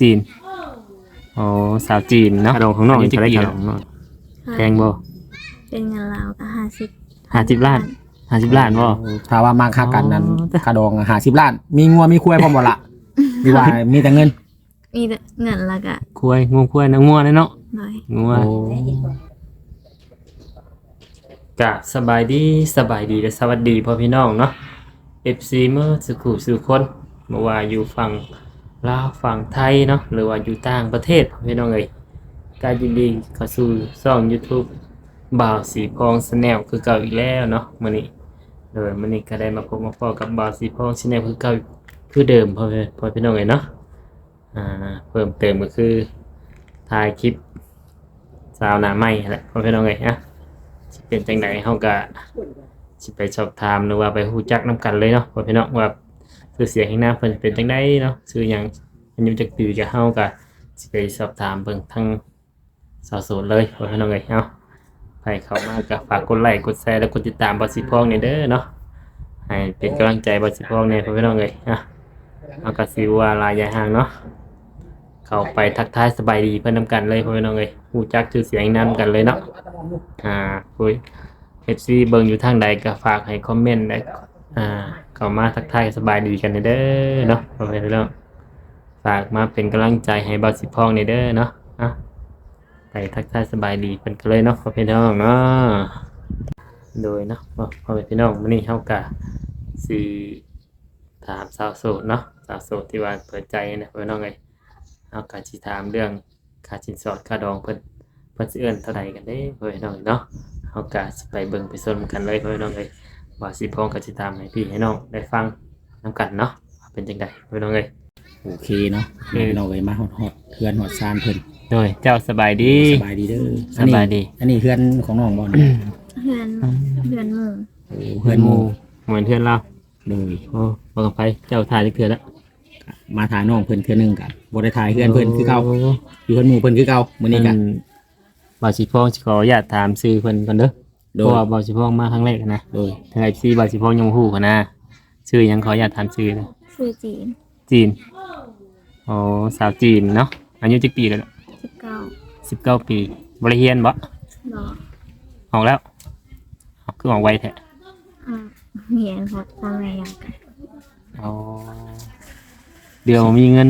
จีนอ๋อสาวจีนเนาะขนมของน้องจะได้ขนมแพงบ่เป็นเงินลาวก็ห้าสิบห้าสิบล้านห้าสิบล้านบ่ถ้าว่ามาค่ากันนั้นอ๋อค่าดองหาสิบล้าน มีงัวมีควายพร้อมบ่ละหรือว่ามีแต่เงิน มีแต่เงินและก็คุยงูคุยนะงัวเลยเนาะหน่อยงัวโอ้กะสบายดีสบายดีและสวัสดีพ่อพี่น้องเนาะ FC เมื่อสุขุสุคนบ่ว่าอยู่ฝั่ง ลาวฝั่งไทยเนาะหรือว่าอยู่ต่างประเทศพี่น้องเอ้ยก็ยินดีเข้าสู่ช่อง YouTube บ่าวสีพองแนลคือเก่าอีกแล้วเนาะมื้อนี้โดยมื้อนี้ก็ได้มาพบมาพอกับบ่าวสีพองแนลคือเก่าคือเดิมพ่อพี่พ่อพี่น้องเอ้ยเนาะอ่าเพิ่มเติมก็คือถ่ายคลิปสาวหน้าใหม่แหละพ่อพี่น้องเอ้ยนะสิเป็นจังไดเฮาก็สิไปสอบถามหรือว่าไปฮู้จักนำกันเลยเนาะพ่อพี่น้องว่า ชื่อเสียงแห่งน้าเพิ่นเป็นจังไดเนาะชื่อหยังอายุจักปีก็เฮาก็สิไปสอบถามเบิ่งทางสาวโสดเลยพ่อพี่น้องเอ้ยเนาะไปเข้ามาก็ฝากกดไลค์กดแชร์และกดติดตามบ่สิพองนี่เด้อเนาะให้เป็นกำลังใจบ่สิพองนี่พี่น้องเอ้ยนะเอาก็สิว่าลายยางห่างเนาะเข้าไปทักทายสบายดีเพิ่นนํกันเลยพี่น้องเอ้ยฮู้จักชื่อเสียงแห่งหน้านำกันเลยเนาะอ่าคุยเอฟซีเบิ่งอยู่ทางใดก็ฝากให้คอมเมนต์ได้ อ่าเข้ามาทักทายสบายดีกันเด้อเนาะโอเคเนาะฝากมาเป็นกำลังใจให้บาสิพองนี่เด้อเนาะอะไปทักทายสบายดีเป็นกันเลยเนาะพ่อพี่น้องเนาะโดยเนาะพ่อพ่อพี่น้องมื้อนี้เฮาก็สิถามสาวโสดเนาะสาวโสดที่ว่าเปิดใจนะพ่อพี่น้องเอ้ยเฮาก็สิถามเรื่องค่าสินสอดค่าดองเพิ่นเพิ่นสิเอิ้นเท่าใดกันเด้เพิ่น้องเนาะเฮาก็สิไปเบิ่งไปชมกันเลยเพิ่นน้องเอ้ย ว่าสิพ้องก็สิตามให้พี่ให้น้องได้ฟังนํกันเนาะว่าเป็นจังไดเพิ่นน้องเอ้ย โอเคเนาะพี่น้องเอ้ยมาฮอดฮอดเพื่อนฮอดซานเพิ่นโดยเจ้าสบายดี สบายดีเด้อสบายดี อันนี้เพื่อนของน้องบ่เนี่ยเพื่อนเพื่อนหมู่โอ้เพื่อนหมู่เหมือนเพื่อนเราโดยโอ้บ่กับไผเจ้าถ่ายจักเทื่อแล้วมาถ่ายน้องเพิ่นเทื่อหนึงกับบ่ได้ถ่ายเพื่อนเพิ่นคือเก่าอยู่เพื่อนหมู่เพิ่นคือเก่ามื้อนี้กักันบ่าวสิพ้องสิขออนุญาตถามชื่อเพิ่นก่อนเด้อ โดเพราะยว่าบ่าวสิพ้องมาครั้งแรกนะโดย ทาง FC บ่าวสิพ้องยังบ่ฮู้กันนะชื่อหยังขออนุญาตถามชื่อนะชื่อจีนจีนอ๋อสาวจีนเนาะอายุจักปีแล้วล่ะสิบเก้า19ปีบ่ได้เรียนบ่บอออกแล้วออกคือออกไวแท้อ่าเหียนพอพ่อแม่อยากกันอ๋อเดี๋ยวมีเงิน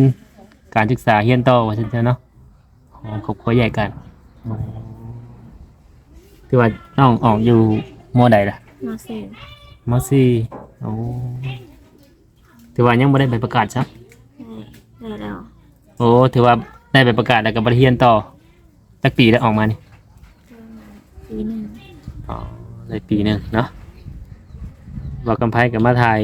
การศึกษาเฮียนต่อว่าซั่นซะเนาะอ๋อครอบครัวใหญ่กันอ๋อ คือว่าน้องออกอยู่มอใดล่ะมาสี่มอสี่โอ้ถือว่ายังบ่ได้ไปประกาศซะได้ได้แล้วโอ้ถือว่าได้ไปประกาศแล้วก็บ่ได้เฮียนต่อจักปีแล้วออกมานี่ปีหนึ่งอ๋อได้ปีหนึงเนาะบอกกำไพกับมาถ่าย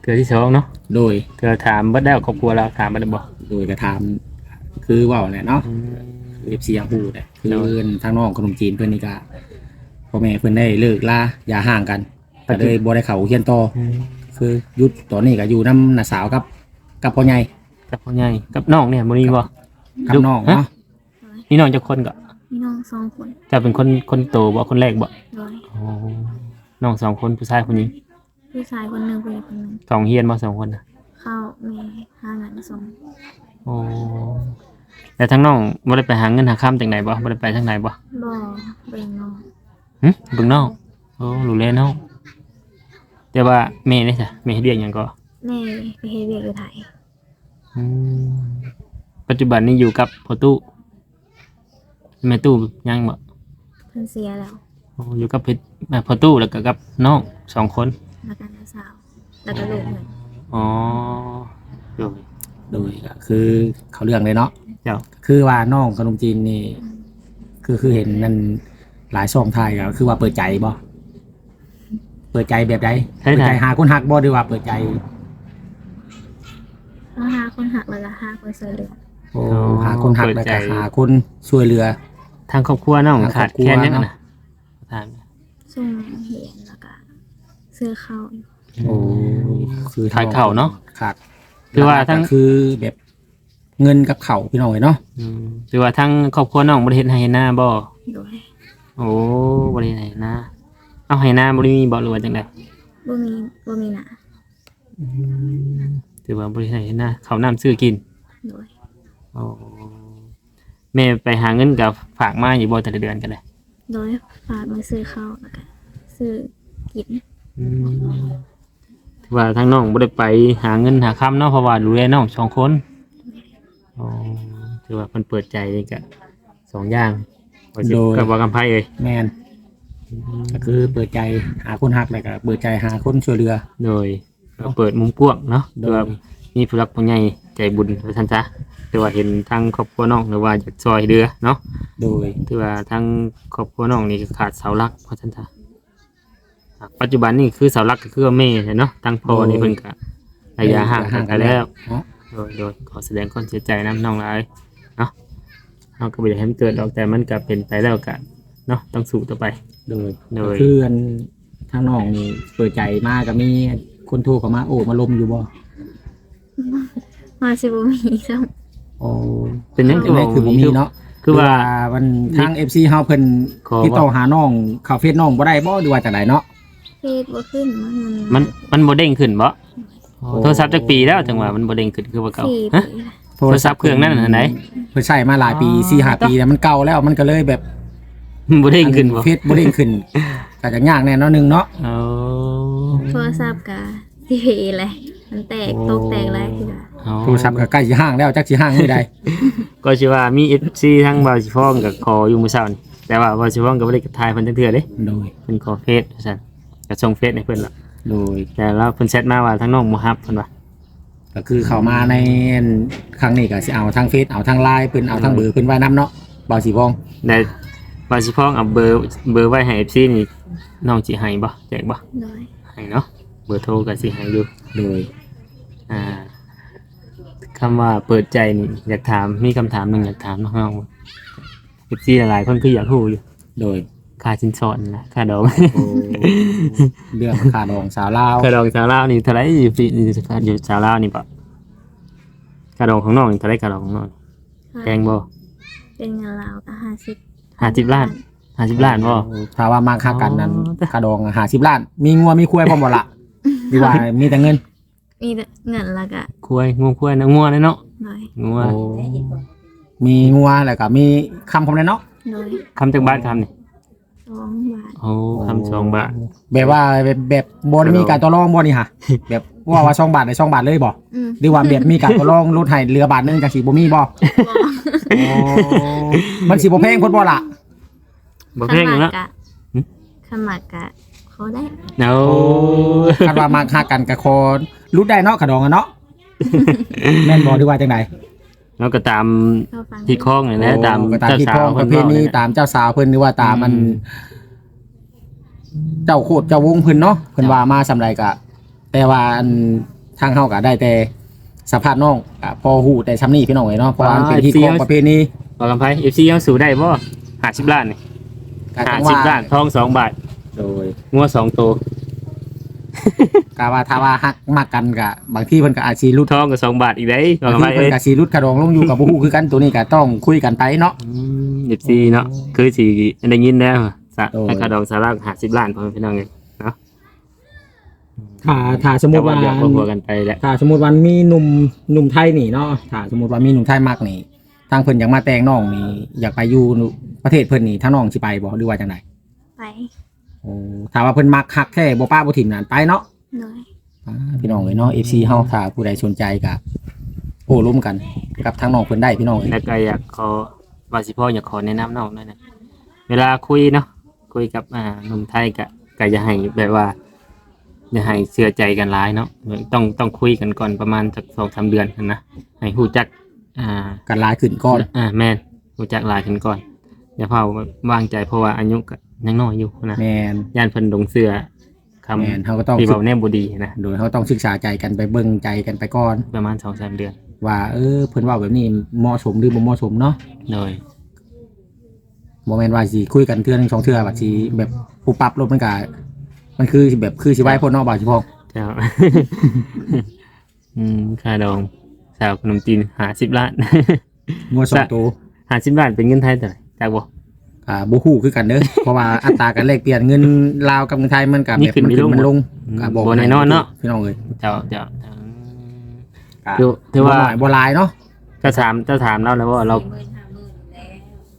เทือที่สองเนาะโดยเธอถามเบิดแล้วครอบครัวเราถามเบิดแล้วบ่โดยกระทำคือเว่าแหละเนาะอืมเอฟซีอยากพูดเลยคือโดยทางน้องขนมจีนเพื่อนนี่ก็ พ่อแม่เพื่อนได้เลิกลาอย่าห่างกันก็เลยบ่ได้เขาเฮียนต่ออืมคือหยุดตอนนี้ก็อยู่น้ำน้าสาวกับ กับพ่อใหญ่กับพ่อใหญ่กับน้องเนี่ยบ่มีบ่กับน้องฮะเนาะนี่น้องจะคนก็พี่น้องสองคนจะเป็นคนคนโตบ่คนแรกบ่โดยอ๋อน้องสองคนผู้ชายผู้หญิงผู้ชายคนหนึ่งผู้หญิงคนหนึ่งสองเฮียนมาสองคนน่ะเข้าแม่ห้าเงินส่งโอ้แต่ทั้งน้องบ่ได้ไปหาเงินหาค่ำจังไดบ่บ่ได้ไปทางไหนบ่บ่เบ่งน้อง หึเบิ่งน้องโอ้รู้แล้วน้องแต่ว่าแม่นี่จ้ะแม่เฮ็ดเรียกหยังก็แม่ไปเฮ็ดเวียกอยู่ไทยอืมปัจจุบันนี้อยู่กับพ่อตู้แม่ตู้ยังบ่เพิ่นเสียแล้วโอ้อยู่กับเพชรแม่พ่อตู้แล้วก็กับน้องสองคน แล้วก็น้าสาวแล้วก็ลูกหนึ่งอ๋อโดย โดยก็คือเขาเรื่องเลยเนาะเจ้าคือว่าน้องขนมจีนนี่ คือคือเห็นนั่น หลายช่องทายก็คือว่าเปิดใจบ่เปิดใจแบบใดเปิดใจหาคนหักบ่หรือว่าเปิดใจ แล้วหาคนหักแล้วก็หาคนเสือเหลือโอ้หาคนหักแล้วก็หาคนช่วยเหลือ ทางครอบครัวน้องทางครขาอดบครัวแค่นี้เนาะ นะถามส่งเหียนแล้วก็เสื้อเข้าอยู่โอ้คือขายเข่าเนาะ ขาดคือว่าทั้งก็คือแบบเงินกับเข่าพี่น้องเนาะ อืมคือว่าทั้งครอบครัวน้องบริเฮ็ดให้หน้าบ่โดย โอ้บริเฮ็ดให้หน้าเอาให้หน้าบริมีบ่หรือว่าจังไดบ่มีบ่มีหนาถือว่าบริเฮ็ดให้หน้าเขาวน้ำซื้อกินโดยอ๋อแม่ไปหาเงินกับฝากมาอยู่บ่แต่ละเดือนกันเลยโดยฝากมาซื้อข้าวแล้วก็ซื้อกินถือว่าทั้งน้องบ่ได้ไปหาเงินหาคำเนาะเพราะว่าดูแลน้องสองคนอ๋อถือว่าเพิ่นเปิดใจก็สองอย่าง ว่าสิกับว่ากำไพเอ้ยแมนก็คือเปิดใจหาคนฮักเลยก็เปิดใจหาคนช่วยเหลือ โดยก็เปิดมุมกว้างเนาะโดถือยว่ามีผู้รักผู้ใหญ่ใจบุญว่าซั่นซะถือว่าเห็นทางครอบครัวน้องหรือว่าอยากช่วยเหลือเนาะโดยถือว่าทางครอบครัวน้องนี่ก็ขาดเสาหลักว่าซั่นซะอะปัจจุบันนี่คือเสาหลักก็คือว่าแม่เนาะทางพ่อนี่เพิ่นก็ระยะห่างกันไปแล้ว เนาะโดยโดยขอแสดงความเสียใจน้ำน้องหลายเนาะ เราก็ไม่อยากให้มันเกิดหรอกแต่มันก็เป็นไปแล้วกันเนาะต้องสู้ต่อไป โดยโดยก็คืออันทางน้องนี่เปิดใจมากก็มีคนโทรเข้ามาโอ้มาลมอยู่บ่มาสิบ่มีซ้โอ้เป็นยังเป็นไรคือบ่มีเนาะคือว่ามันทาง FC เฮาเพิ่นขอติดต่อว่าหาน้องเข้าเฟซน้องบ่ได้บ่หรือว่าจังไดเนาะำเฟซบ่ขึ้นมันมันมันโบเด้งขึ้นบ่โอ้โทรศัพท์จักปีแล้วจังหวะมันโบเด้งขึ้นคือว่าเก่าสี่ฮะปีละ โทรศัพท์เครื่องนั้นอันไหนเพิ่นใช้มาหลายปีอ๋อ4-5ปีแล้วมันเก่าแล้วมันก็เลยแบบโบเด้งขึ้นบ่เฟซบ่เด้งขึ้นก็จะยากแน่เนอนนึงเนาะเอาโทรศัพท์กะสิเพเลยมันแตกโอ้ตกแตกหลายคือว่าเอาโทรศัพท์ก็ใกล้สิห้างแล้วจักสิห้างมื้อใดก็ชื่อว่ามี FC ทั้งบาวสิฟ้องกับขออยู่มื้อเช้านี่แต่ว่าบาวสิฟ้องก็บ่ได้ทายเพิ่นจักเทื่อเด้โดยเพิ่นขอเฟซว่าซั่นก็ส่งเฟซให้เพิ่นละโดยแต่เราเพิ่นแชทมาว่าทั้งน้องบ่รับเพิ่นว่า ก็คือเข้ามาในครั้งนี้ก็สิเอาทางเฟซเอาทางไลน์เพิ่นเอาทางเบอร์เพิ่นไว้นํเนาะบ่าวสิพ้องได้บาสิพ้องเอาเบอร์เบอร์ไว้ให้ FC นี่น้องสิให้บ่แจกบ่โดยให้เนาะเบอร์โทรก็สิให้อยู่โดยอ่าคำว่าเปิดใจนี่อยากถามมีคำถามหนึงอยากถามน้องๆ FC หลายๆคนคืออยากรู้อยู่โดย ค่าสินสอดนี่นะค่าดอกโอ้เรื่องค่าดองสาวลาวค่าดอกสาวลาวนี่เท่าไหร่อยู่ปีนี่ค่าอยู่สาวลาวนี่บ่ค่าดอกของน้องนี่เท่าไหร่ค่าดอกของน้องแพงบ่เป็นเงินลาวก็ห้าสิบ50ล้าน50ล้านบ่ถ้าว่ามาค่ากันนั้นอ๋อค่าดอง50ล้าน มีงัวมีควายพร้อมบ่ล่ะหรือว่ามีแต่เงิน มีแต่เงินและกะคุยงูคุยนะงัวเลยเนาะโดยงัวโอ้มีงัวแล้วก็มีคำพร้อมเลยเนาะโดยคำจากบ้านคำนี่ส องบาทโอ้คำสองบาทแบบว่าแบบแบบบ่ได้มีการต่อรองบ่นี่ฮะแบบว่าว่า2บาทได้2บาทเลยบ่อืมหรือว่าแบบมีการต่อรองลดให้เหลือบาทหนึงจังสิบ่มีบ่บ่โอ้มันสิบ่แพงเพิ่นบ่ล่ะบ่เพลงขอยู่นาแล้ดวกะขนาดกะเขาได้โอ้คันว่ามาค่ากันก็ขอรุดได้เนาะขาดองอะเนาะแม่นบ่หรือว่าจังได แล้วก็ตามเขาฟังที่คล้องนี่แหละตามก็ตามเจ้าที่สาพ้อวงปเพิ่ระนเพเว้าณีนี่ตามเจ้าสาวเพิ่นหรือว่าตามมันอืมเจ้าโคตรเจ้าวงเพิ่นเนาะเพิ่นว่ามาสำไรกะ แต่ว่าอันทางเฮาก็ได้แต่สภาพน้องก็พอฮู้แต่ซ้ำนี้พี่น้องเอ้ยเนาะเพราะว่ามันเป็นที่ของประเพณีบอกกำไพ FC ยังสู้ได้บ่50ล้านนี่ก็จังว่า50ล้านทองสองบาทโดยงัวสองตัว กะว่าถ้าว่าฮักมักกันก็บางทีเพิ่นก็อาจสิรุดทองก็สองบาทอีกได้บอกบางกำไพทีเพิ่เอ้นยก็สิรุดกระดองลงอยู่กับบ่ฮู้คือกันตัวนี้ก็ต้องคุยกันไปเนาะอืม FC เนาะคือสิได้ยินแล้วสะโอ้ยถ้ากระดองสาระ50ล้านพ่อแม่พี่น้องเอ้ยถ้าถ้าสมมุแต่ติว่าว่าเดี๋ยวพวกกันไปแหละถ้าสมมุติว่ามีหนุ่มหนุ่มไทยนี่เนาะถ้าสมมุติว่ามีหนุ่มไทยมักนี่ทางเพิ่นอยากมาแต่งน้องนี่อยากไปอยู่ประเทศเพิ่นนี่ทางน้องสิไปบ่หรือว่าจังไดไป โอ้ถ้าว่าเพิ่นมักฮักแท้บ่ป้าบ่ถิ่มนั่นไปเนาะโดยอ่าพี่น้องเอ้ยเนาะ FC เฮาถ้าผู้ใดสนใจก็โอ้ร่วมกันกับทางน้องเพิ่นได้พี่น้องเอ้ยแล้วก็อยากขอวาสิพ่ออยากขอแนะนำน้องด้วยนะเวลาคุยเนาะคุยกับอ่าหนุ่มไทยก็ก็อย่าให้แบบว่าอย่าให้เชื่อใจกันร้ายเนาะต้องต้องคุยกันก่อนประมาณสักสองสามเดือนนะให้หูจักอ่า กันหลายขึ้นก่อน อ่าแม่นหูจักหลายกันก่อน อย่าเผาวางใจเพราะว่าอายุก็ ยังน้อยอยู่นะแม่นย่านเพิ่นดงเสือคแม่นเฮาก็ต้องำที่เบาแนบดีนะโดยเฮาต้องศึกษาใจกันไปเบิ่งใจกันไปก่อน ประมาณสองสามเดือนว่าเออเพิ่นเว้าแบบนี้เหมาะสมหรือบ่เหมาะสมเนาะโดยบ่แม่นว่าสิคุยกันเทื่อหนึงสองเทื่อว่าสิแบบปุบปับลบมันก็มันคือสิแบบคือสิไว้พ่นเนาะบ่าวสิพองเจ้า อืมค่าดองสาวขนมจีนหาสิบล้าน งัวสองตัวหาสิบล้านเป็นเงินไทยเท่าไหร่จากบ่ อ่าบ่ฮู้คือกันเด้อ เพราะว่าอัตราการแลกเปลี่ยนเงินลาวกับเงินไทยมันก็นี่แบบขึ้นมันมีขึ้ลงนมันลงอืมก็บอกบ่แน่นอนเนาะ พี่น้องเอ้ยเจ้าเจ้าอืมก็ถือถือว่าบ่น้อยบ่หลายเนาะเจะถามเจะถามเราแล้วว่าเรา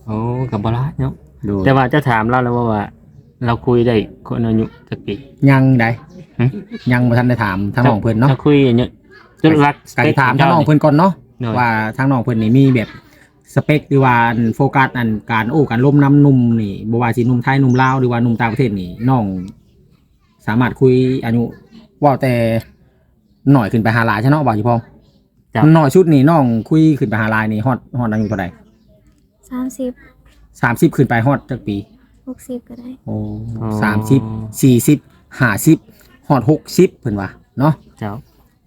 โอ้กับบลาเนาะโดยแต่ว่าเจะถามเราแล้วว่าว่า เราคุยได้คนอายุจักปี ยังได้หึ ยังบ่ทันได้ถามทางน้องเพิ่นเนาะถ้คุยอย่างเงี้ยจนรักก็สิถามทางน้องเพิ่นก่อนเนาะเนาะว่าทางน้องเพิ่นนี่มีแบบ สเปคหรือว่าโฟกัสอันการโอ้การล้มน้ำหนุ่มนี่บ่ว่าสิหนุ่มไทยหนุ่มลาวหรือว่าหนุ่มต่างประเทศนี่น้องสามารถคุยอายุเว่าแต่หน่อยขึ้นไปหาหลายใช่เนาะบ่าวสิพองจ้ะหน่อยชุดนี่น้องคุยขึ้นไปหาหลายนี่ฮอดฮอดอายุเท่าใดสามสิบ30ขึ้นไปฮอดจักปี หกสิบก็ได้ โอ้สามสิบสี่สิบห้าสิบฮอด60เพิ่นว่าเนาะเจ้า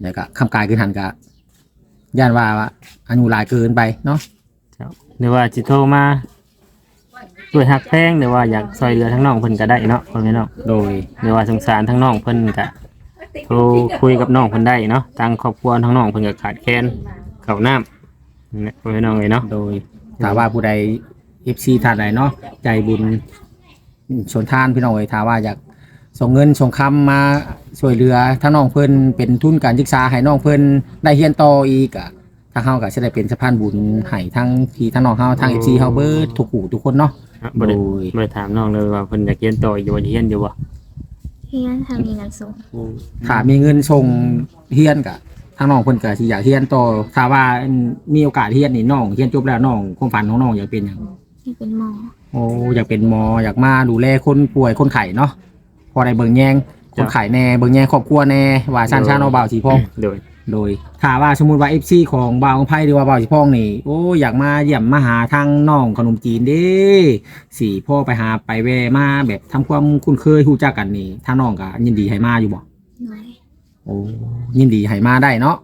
แล้วก็คำกายคือหันก็ย่านว่าอายุหลายเกินไปเนาะเจ้า หรือว่าจิโทรมาด้วยหักแพงหรือว่าอยากซอยเหลือทั้งน้องเพิ่นก็ได้เนาะคนนี้เนาะโดยหรือว่าสงสารทั้งน้องเพิ่นก็โทรคุยกับน้องเพิ่นได้เนาะทางครอบครัวทั้งน้องเพิ่นก็ขาดแคลนข้าวน้ำนั่นแหละคนนี้น้องเลยเนาะโดยถ้าว่าผู้ใด FC ท่านใดเนาะใจบุญชนทานพี่น้องเอ้ยถ้าว่าอยากส่งเงินส่งคำมาช่วยเหลือทั้งน้องเพิ่นเป็นทุนการศึกษาให้น้องเพิ่นได้เรียนต่ออีกอะ ทางเฮาก็สิได้เป็นสะพานบุญให้ทั้งพี่ทั้งน้องเฮาทั้ง FC เฮาเบิดทุกผู้ทุกคนเนาะบ่ได้โดยบ่ได้ถามน้องเลยว่าเพิ่นอยากเรียนต่ออยู่ว่าเรียนอยู่บ่เฮียนทำมีเงินส่งถ้ามีเงินส่งเฮียนก็ทางน้องเพิ่นก็สิอยากเฮียนต่อถ้าว่ามีโอกาสเฮียนนี่น้องเฮียนจบแล้วน้องความฝันของน้องอยากเป็นหยังให้เป็นหมอโอ้อยากเป็นหมออยากมาดูแลคนป่วยคนไข้เนาะพอได้เบิ่งแยงคนไข้แน่เบิ่งแยงครอบครัวแน่ว่าชันชาโนบ่าวสีพองโดย โดยถ้าว่าสมมุติว่า FC ของบ่าวของไพ่หรือว่าบ่าวสีพองนี่โอ้อยากมาเยี่ยมมาหาทางน้องขนมจีนเด้สี่พ่อไปหาไปแวะมาแบบทำความคุ้นเคยรู้จักกันนี่ทางน้องก็ยินดีให้มาอยู่บ่หน่อยโอ้ยินดีให้มาได้เนาะ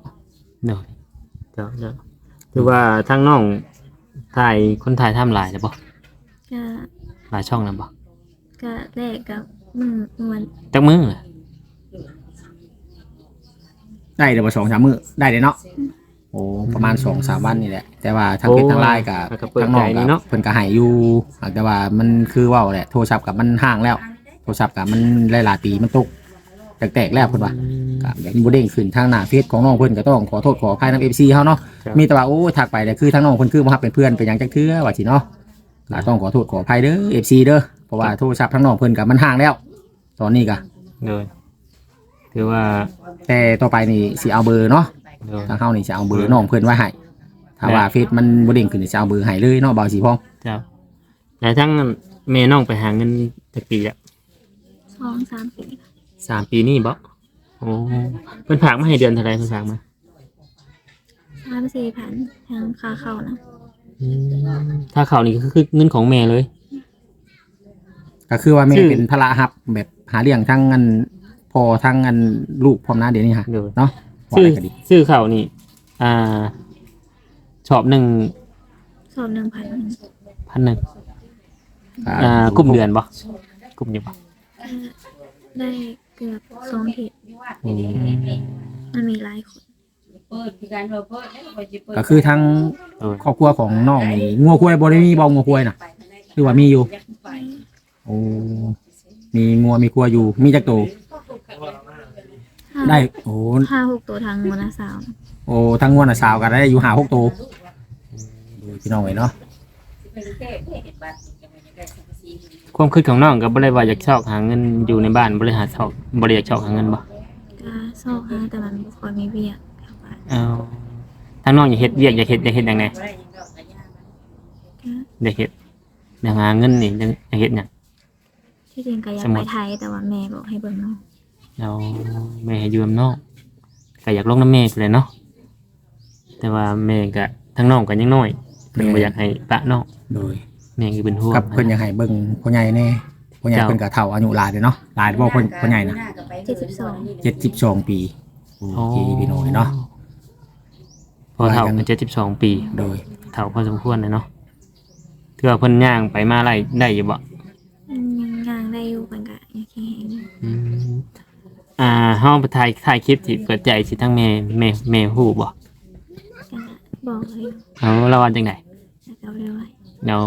โดยเจ้าเจ้าคือว่าทั้งน้องถ่ายคนถ่ายทำหลายแล้วบ่ก็หลายช่องแล้วบ่ก็แรกกับมือมันจักมือเหรอ ได้เดี๋ยวบ่สองสามมื้อได้เด้เนาะโอ้ประมาณสองสามวันนี่แหละ แต่ว่าทางเพจทางไลน์กับแล้วก็เปิดทางใจน้องนี่กับเนาะเพิ่นก็ให้อยู่แต่ว่ามันคือเว่าแหละโทรศัพท์กับมันห่างแล้ว โทรศัพท์กับมันหลายๆปีมันตกแตกๆแล้วเพิ่นว่าก็แบบบ่เด้งขึ้นทางหน้าเฟซของน้องเพิ่นก็ต้องขอโทษขออภัยนำ FC เฮาเนาะครับ มีแต่ว่าโอ้ทักไปแต่คือทางน้องเพิ่นคือบ่ฮับเป็นเพื่อนเป็นหยังจักเทื่อว่าสิเนาะก็ต้องขอโทษขออภัยเด้อ FC เด้อเพราะว่าโทรศัพท์ทางน้องเพิ่นก็มันห่างแล้ว ตอนนี้ก็โดย คือว่าแต่ต่อไปนี่สิเอาเบอร์เนาะโดยทางเฮานี่จะเอาเบอร์น้องเพิ่นไว้ให้ถ้าว่าเฟซมันบ่เด้งขึ้นนี่จะเอาเบอร์ให้เลยเนาะบ่าวสีพองเจ้าแต่ทั้งแม่น้องไปหาเงินจักปีละสองสามปีสามปีนี่บ่โอ้เพิ่นฝากมาให้เดือนเท่าไหร่เพิ่นฝากมาสามสี่พันทางค่าเข้านะอืมถ้าเขานี่ก็คือเงินของแม่เลย ก็คือว่าแม่ชื่อเป็นภาระครับแบบหาเลี้ยงทั้งอัน พอทั้งอันลูกพร้อมหน้าเดี๋ยวนี้ฮะโดย เนาะว่าชื่ออะไรก็ดีชื่อเขานี่ อ่าชอบหนึ่งสอบหนึ่งพันพันหนึ่งอ่ากลุ่มเดือนบ่กลุ่มอยู่บ่ได้เกือบสองทิศอืมมันมีหลายคนก็คือทั้งโดยครอบครัวของน้องนี่งัวควายบ่ได้มีบ่งัวควายน่ะหรือว่ามีอยู่ โอ้มีงัวมีควายอยู่มีจักโตวห้า ได้โอ้ห้าหกตัวทางมนาสาวโอ้ทั้งงัวน่ะสาวก็ได้อยู่หาหกตัวดูพี่น้องไว้เนาะความคิดของน้องก็บ่ได้ว่าอยากชอบหาเงินอยู่ในบ้านบ่ได้หาชอบบ่ได้อยากชอบหาเงินบ่ก็สอบหาแต่มันบ่ค่อยมีเวียกกลับบ้านเอาทางน้องอยากเฮ็ดเวียกอยากเฮ็ดอยากเฮ็ดหยังไงก็อยากเฮ็ดอยากหาเงินนี่อยากเฮ็ดหยังที่จริงก็อยากสมมุไปติไทยแต่ว่าแม่บอกให้เบิ่งน้อง เราแม่ให้อยู่กับน้องก็อยากลงน้ำแม่ไปเลยเนาะแต่ว่าแม่ก็ทั้งน้องก็ยังน้อยเพิ่นบ่อยากให้ปะน้องโดยแม่ก็เป็นห่วงกับเพิ่นอยากให้เบิ่งพ่อใหญ่แน่พ่อใหญ่เจ้าเพิ่นก็เฒ่าอายุหลายเด้อเนาะหลายบ่เพิ่นพ่อใหญ่น่ะเจ็ดสิบสอง72ปีโอเคพี่น้อยเนาะพอเฒ่าก็72ปี โดยเฒ่าพอสมควรเลยเนาะเทื่อเพิ่นย่างไปมาไล่ได้อยู่บ่ยังย่างได้อยู่มันก็ยังแข็งแรง อยู่อืมอ่าเฮาไปถ่ายถ่ายคลิปที่เปิดใจสิทั้งแม่แม่แม่ฮู้บ่ก็บอกเลยเอาเราว่าจังไดแล้วก็เรียกว่าเดี๋ยว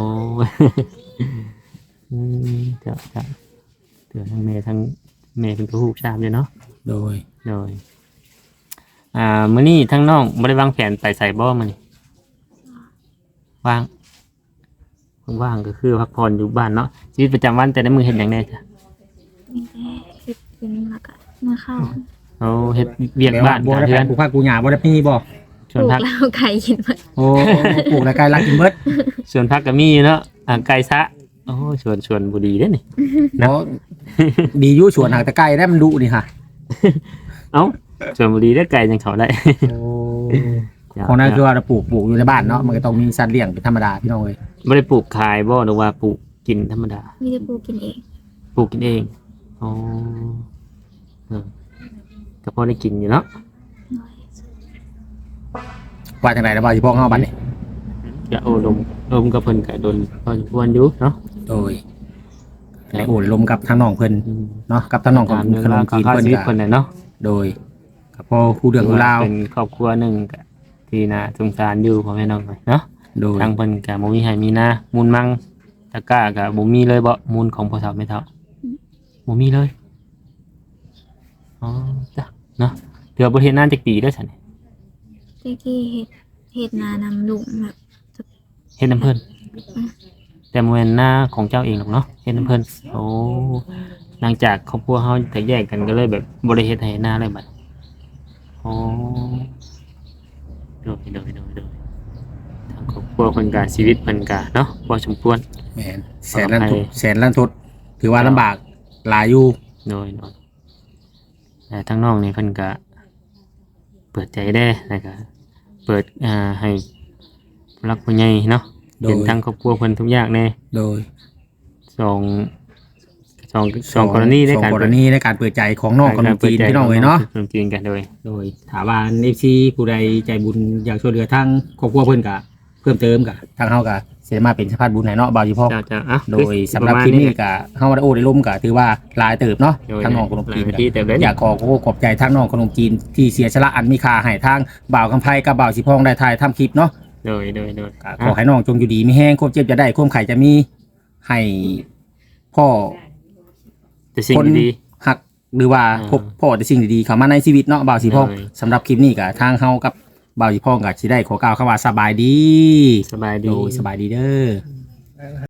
อืมเดี๋ยวเดี๋ยวเดี๋ยวทั้งแม่ทั้งแม่เป็นก็ฮู้ทราบอยู่เนาะโดยโดยอ่ามื้อนี้ทั้งน้องบ่ได้วางแผนไปใส่บ่มื้อนี้ว่างว่างๆก็คือพักผ่อนอยู่บ้านเนาะชีวิตประจำวันแต่ในมือเห็นอย่างแน่จ้ะมีแต่เฮ็ดกินแล้วก็ มาเข้าเอาเฮ็ดเวียกบ้านบ่หาได้เพื่ไปอนปลูกผักปลูกหญ้าบ่ได้มีบ่ชวนปลูกพักแล้วไก่กินหมดโอ้ปลูกแล้วไกลรักกินเบิดชวนพักก็มีอยู่เนาะอ่าไก่ซะโอ้ชวนชวนบุรีเด้อนี่ เนาะดีอยู่สวนหากแต่ไกลได้มันดุนี่ค่ะเอ้าชวนบุรีได้อไก่ยังเขาได้ของนั้นคือว่าเราปลูกปลูกอยู่ในบ้านเนาะมันก็ต้องมีสัตว์เลี้ยงเป็นธรรมดาพี่น้องเอ้ยไม่ได้ปลูกขายบ่หรือว่าปลูกกินธรรมดา มีแต่ปลูกกินเอง ปลูกกินเอง อ๋อเออ ก็พอได้กินอยู่เนาะว่าจังไดแล้วบ่สิพ่อเฮาบัดนี้จะโอ้ลมลมกับเพิ่นก็โดนพอสมควรอยู่เนาะโดยและโอ้ยลมกับทางน้องเพิ่นอืมเนาะกับทางน้องของตามเรื่องขนราวมของจีนข้าวเพิ่นชีวิตก็เพิ่นน่ะเนาะโดยก็พอผู้เรื่องผู้ราวเป็นครอบครัวหนึ่งก็ที่น่าสงสารอยู่พ่อแม่น้องเอ้ยเนาะ โดยทางเพิ่นก็บ่มีให้มีนามูลมังตะกร้าก็บ่มีเลยบ่มูลของพ่อเฒ่าแม่เฒ่าบ่มีเลย อ๋อจ้ะเนาะเดี๋ยวบ่เฮ็ดนานจักปีเด้อซั่นตะกี้เฮ็ดเฮ็ดนานำลุงแบบเฮ็ดน้ำเพิ่นแต่บ่แม่นหน้าของเจ้าเองหรอกเนาะเฮ็ดน้ำเพิ่นโอ้หลังจากครอบครัวเฮาแตกแยกกันก็เลยแบบบ่ได้เฮ็ดให้หน้าเลยบัดอ๋อโดยโดยโดยโดยทางครอบครัวเพิ่นก็ชีวิตเพิ่นก็เนาะพอสมควรแม่นแสนล้านทุกแสนล้านทดถือว่าลำบากหลายอยู่โดยโดยแต่ ทั้งน้องนี่เพิ่นก็เปิดใจได้แล้วก็เปิดอ่าให้ผู้รักผู้ใหญ่เนาะโดย เป็นทั้งครอบครัวเพิ่นทุกอย่างแน่โดยสองสองสองกรณีในสองการกรณีในการเปิดใจของน้องขนมจีนพี่น้องเลยเนาะขนมจีนกันโดย โดยถามว่าเอฟซีผู้ใดใจบุญอยากช่วยเหลือทางครอบครัวเพิ่นกะเพิ่มเติมกะทางเฮากะ เสียมาเป็นสะพานบุญให้เนาะบ่าวอยู่พ่อจะจะอะโดยสำหรับคลิปนี้กะเฮาได้โอ้ได้ล้มกะถือว่าหลายเติบเนาะโดยทางน้องขนมจีนหลายกะที่แต่เล่นอยากขอขอบใจทางน้องขนมจีนที่เสียสละอันมีค่าให้ทางบ่าวคำไพกับบ่าวสิพองได้ถ่ายทำคลิปเนาะโดยโดยโดยกะขอให้น้องจงอยู่ดีมีแห้งความเจ็บจะได้ความไข่จะมีให้พ่อแต่สิ่งคนดีหักหรือว่าอ่าพบพ่อแต่สิ่งดีๆเข้ามาในชีวิตเนาะบ่าวสีพองเลยสำหรับคลิปนี้กับทางเฮากับ บ่าวสีพองกับสิได้ขอกล่าวคำว่าสบายดีสบายดี โดยสบายดีเด้อ